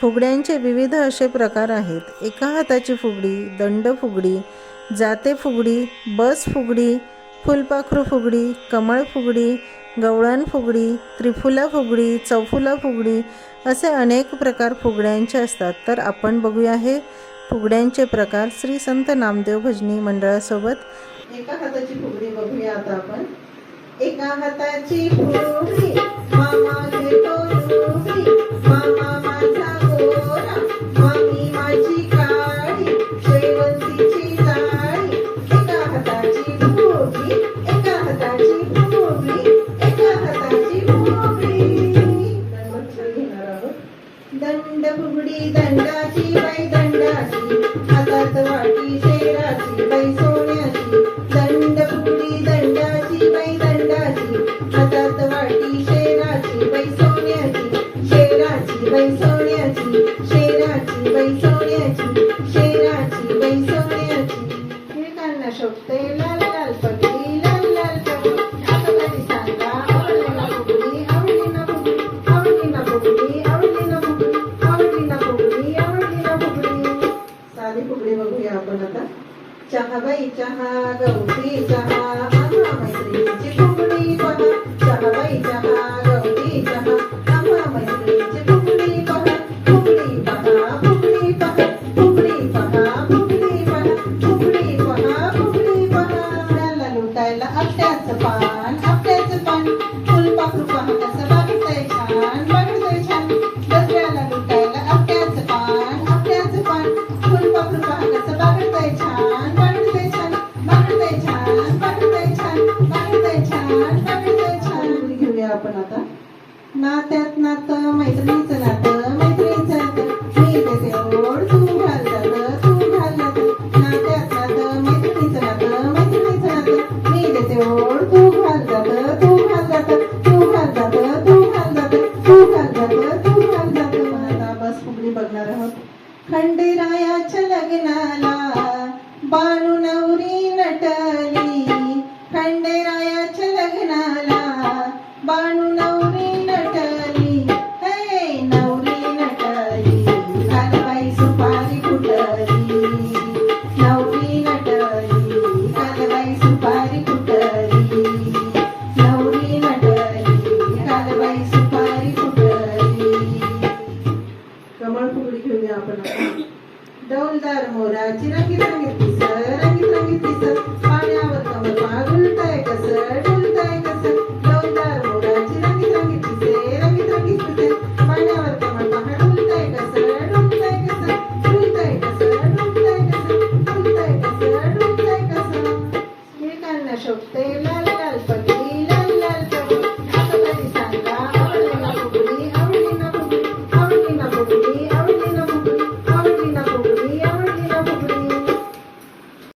फुगड्यांचे विविध असे प्रकार आहेत. एका हाताची फुगडी दंड फुगडी जाते फुगडी बस फुगडी फुलपाखरू फुगडी कमळ फुगडी गवळण फुगडी त्रिफुला फुगडी चौफुला फुगडी असे अनेक प्रकार फुगड्यांचे असतात. तर आपण बघूया हे फुगड्यांचे प्रकार श्री संत नामदेव भजनी मंडळासोबत. एका हाताची फुगडी बघूया आता आपण. एका हाताची फुगडी. दंड घेणार दंड फुगडी दंडाची बाई दंडाची हातात वाट चहा बाई चहा गवती चहा आम्हा मैत्रिणीची फुगडी पहा चहा बाई चहा गवती चहा आम्हा मैत्रिणीची फुगडी पहा फुगडी पहा फुगडी पहा फुगडी पहा पहा पहा पहा लुटायला पान आपल्याच पान। फुलपाखरू पहा नात्यात नातं मैत्रिणीचं नातं मैत्रिणीचं नातं. मी देते ओढ तू घाल जातं तू घाल जातं नात्यात नातं मैत्रिणीचं नातं मैत्रिणीचं नातं. मी देते ओढ तू घाल जातं तू घाल जातं तू घाल जातं तू घाल जातं तू घाल जातं तू घाल जातं आता बस फुगडी बघणार आहोत. खंडेरायाच्या लग्नाला बाणू नवरी नटली. खंडेरायाच्या आपण डौलदार मोराची रंगीत रंगीत दिसत रंगीत रंगीत दिसत पाण्यावर कमल मागुलताय कस डुलताय कस? डौलदार मोराची रंगीत रंगीत दिसे रंगीत रंगीत दिसे पाण्यावर कमल मागुलताय कस डुलताय कस? डुलताय कस डुलताय कस? डुलताय कस डुलताय कस? गिरकांना शोभते लाल